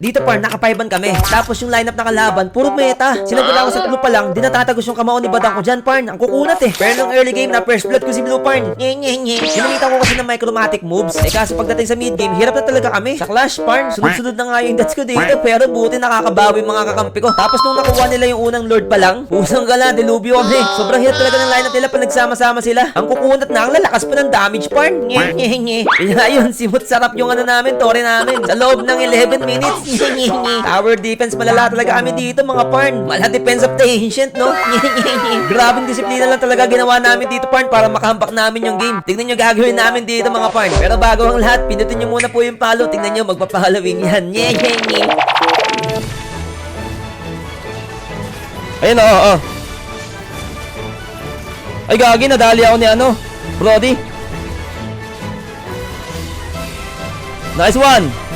Dito par, nakapaiban kami. Tapos yung lineup na kalaban, puro meta. Sinagula ko sa blue pa lang, di natatagos yung kamao ni Badang ko dyan, parn. Ang kukunat eh. Pero nung early game na first blood ko si blue parn. Nye, nye, nye. Ginamitan ko kasi ng micromatic moves. Eh kaso pagdating sa mid game, hirap na talaga kami. Sa clash, parn. Sunod-sunod na nga yung dats ko dito. Pero buti nakakabawi mga kakampi ko. Tapos nung nakuha nila yung unang lord pa lang, pusang gala, delubyo kami. Sobrang hirap talaga ng lineup nila pag nagsama-sama sila. Ang kukunat na, ang lalakas pa ng damage, parn. Nye, nye, nye. Kaya yun, simot sarap yung ano namin, tore namin. Sa loob ng 11 minutes. Tower defense, malala talaga kami dito, mga parn. Mala defense of the ancient, no? Grabing disiplina lang talaga ginawa namin dito, parn, para makahambak namin yung game. Tingnan nyo gagawin namin dito, mga parn. Pero bago ang lahat, pinutin nyo muna po yung palo. Tingnan nyo, magpapalawing yan. Nye, nye, nye. Ayun, oo, oo. Ay, gagi, nadali ako ni ano, Brody. Nice one.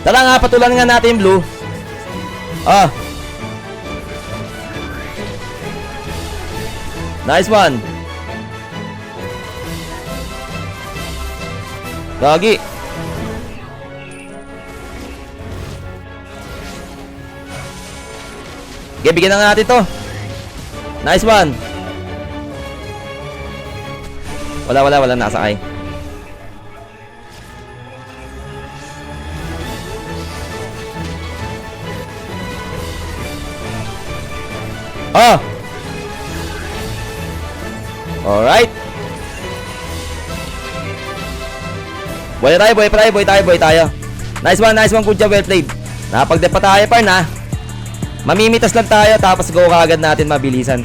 Tara nga, patulan nga natin blue. Ah. Nice one. Gagi. Okay, bigyan na natin to. Nice one. Wala, wala, wala nasakay. Ah! Alright. Boy tayo, boy tayo, boy tayo, boy tayo. Nice one, nice one, good job, well played. Napag-dep pa tayo, par na. Mamimitas lang tayo tapos go kagad natin mabilisan.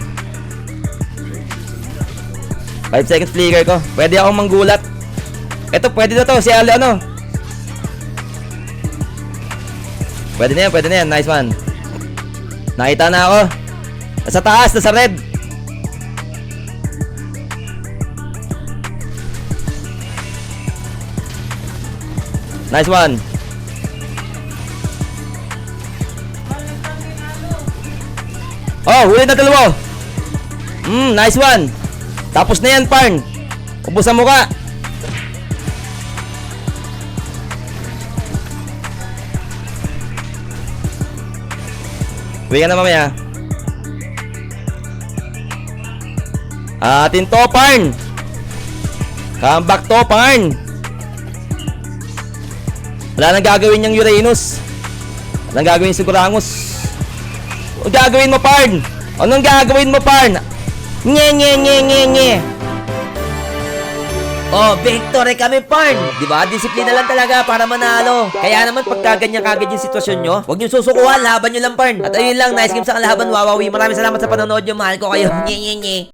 5 seconds flicker ko. Pwede akong manggulat. Ito, pwede na to. Si Ali, ano? Pwede na yan, pwede na yan. Nice one. Nakita na ako. Nasa taas, nasa red. Nice one. Oh, huli na dalawa. Mm, nice one. Tapos na yan, Parn. Ubus ang muka. Uwi ka na mamaya. Atin to, Parn. Come back to, Parn. Wala nang gagawin yung Uranus. Wala nang gagawin si Gurangos. Anong gagawin mo, Parn? Anong gagawin mo, Parn? Nye, nye, nye, nye, nye. Oh, victory kami, Parn! Di ba? Disiplina lang talaga para manalo. Kaya naman, pagka ganyan kagad yung sitwasyon nyo, huwag nyo susukuhan, laban nyo lang, Parn. At ayun lang, nice game sa kalaban, wawawi. Maraming salamat sa panonood nyo, mahal ko kayo. Nye, nye, nye.